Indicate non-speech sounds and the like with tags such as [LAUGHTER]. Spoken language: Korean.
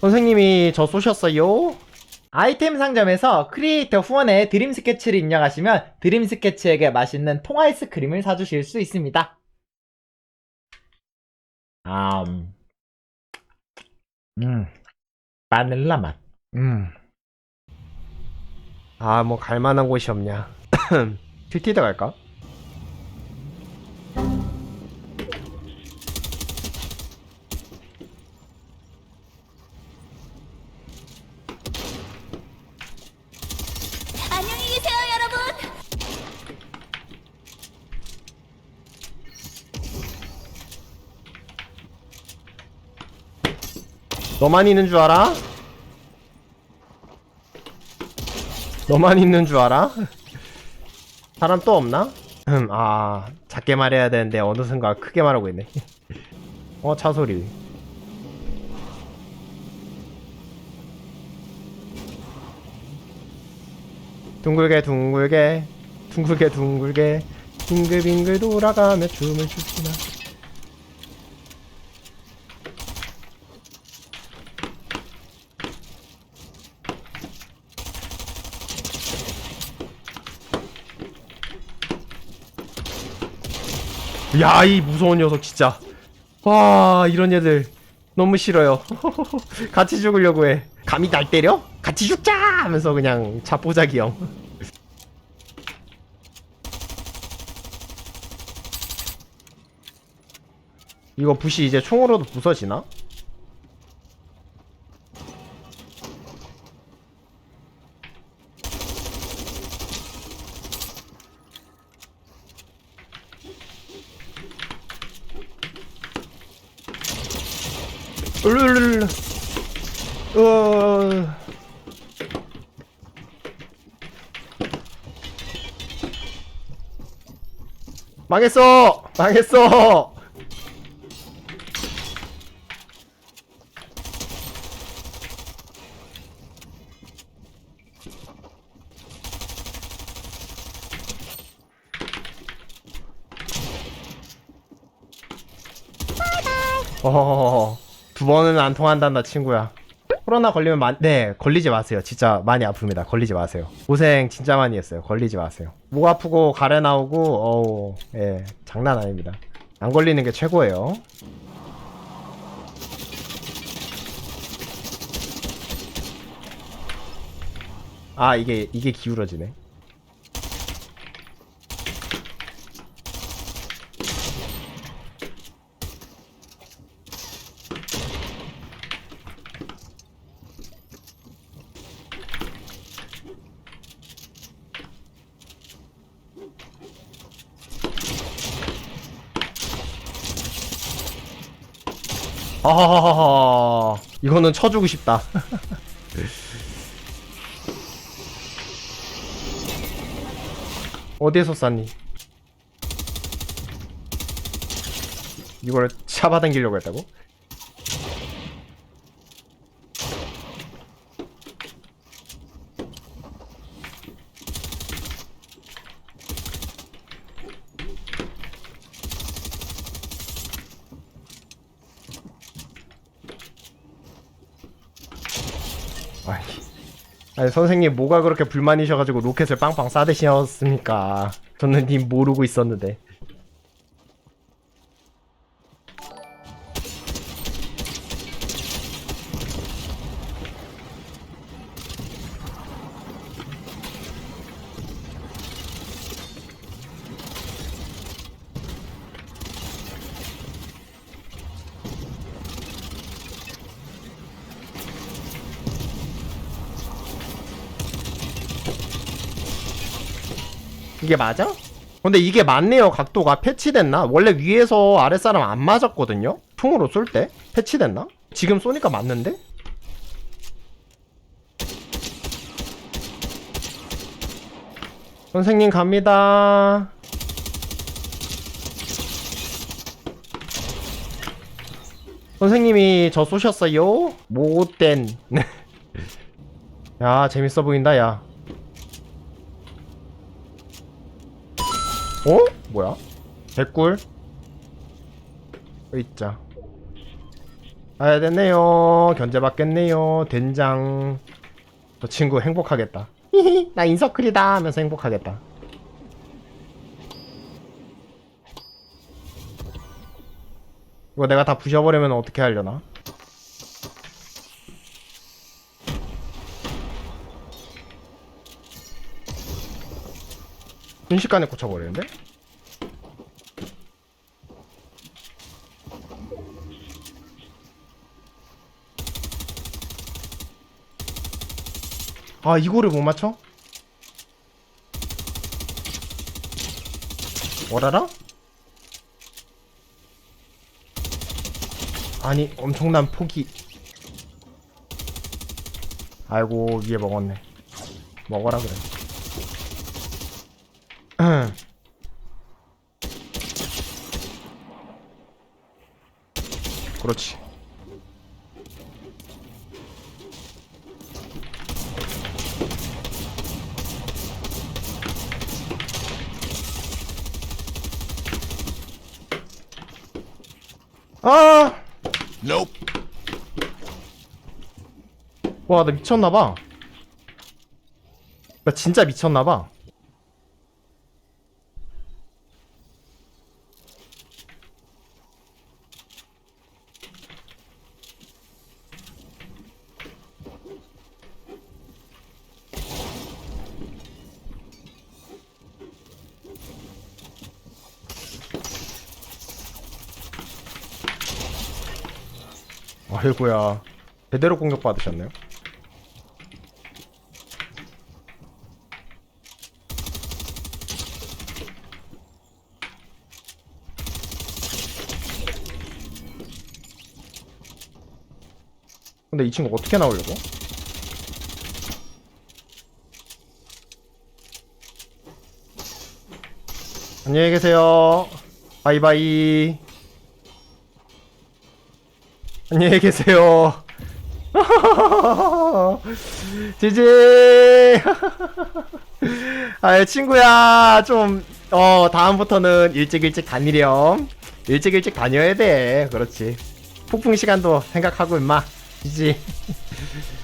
선생님이 저 쏘셨어요? 아이템 상점에서 크리에이터 후원에 드림 스케치를 입력하시면 드림 스케치에게 맛있는 통 아이스크림을 사주실 수 있습니다. 아, 음, 음, 바닐라 맛. 음. 아, 뭐 갈만한 곳이 없냐? [CLEARS THROAT] 틸티드 갈까? 너만 있는 줄 알아? 너만 있는 줄 알아? 사람 또 없나? 음, 아, 작게 말해야 되는데 어느 순간 크게 말하고 있네. 어, 차 소리. 둥글게 둥글게 둥글게 둥글게 빙글빙글 돌아가며 춤을 추시나 야, 이 무서운 녀석 진짜. 와, 이런 애들 너무 싫어요. [LAUGHS] 같이 죽으려고 해. 감히 날 때려? 같이 죽자! 하면서 그냥 자포자기 형. 이거 붓이 이제 총으로도 부서지나? 으르르르. 어. 망했어! 망했어! 어허허허. 두 번은 안 통한단다 친구야. 코로나 걸리면 마, 네 걸리지 마세요. 진짜 많이 아픕니다. 걸리지 마세요. 고생 진짜 많이 했어요. 걸리지 마세요. 목 아프고 가래 나오고 어우 예 장난 아닙니다. 안 걸리는 게 최고예요. 아 이게 이게 기울어지네 아하하하 이거는 쳐주고 싶다 [LAUGHS] 어디에서 쌌니? 이걸 잡아당기려고 했다고? 아니 선생님 뭐가 그렇게 불만이셔가지고 로켓을 빵빵 쏴대시었습니까? 저는 님 모르고 있었는데. 이게 맞아? 근데 이게 맞네요 각도가 패치됐나? 원래 위에서 아랫사람 안 맞았거든요? 총으로 쏠 때? 패치됐나? 지금 쏘니까 맞는데? 선생님 갑니다 선생님이 저 쏘셨어요? 못된 [LAUGHS] 야 재밌어 보인다 야 어? 뭐야? 개꿀? 있자. 가야 됐네요. 견제받겠네요. 된장. 저 친구 행복하겠다. 히히, 나 인서클이다 하면서 행복하겠다. 이거 내가 다 부셔버리면 어떻게 하려나? 순식간에 꽂혀버리는데? 아 이거를 못 맞춰? 뭐라라? 아니 엄청난 포기 아이고 위에 먹었네 먹어라 그래 그렇지 아! Nope. 와, 나 미쳤나봐. 나 진짜 미쳤나봐. 아이고야. 제대로 공격 받으셨네요. 근데 이 친구 어떻게 나오려고? 안녕히 계세요. 바이바이. 안녕히 계세요. [LAUGHS] 지지. [LAUGHS] 아, 친구야, 좀, 어, 다음부터는 일찍 일찍 다니렴. 일찍 일찍 다녀야 돼. 그렇지. 폭풍 시간도 생각하고, 임마. 지지. [LAUGHS]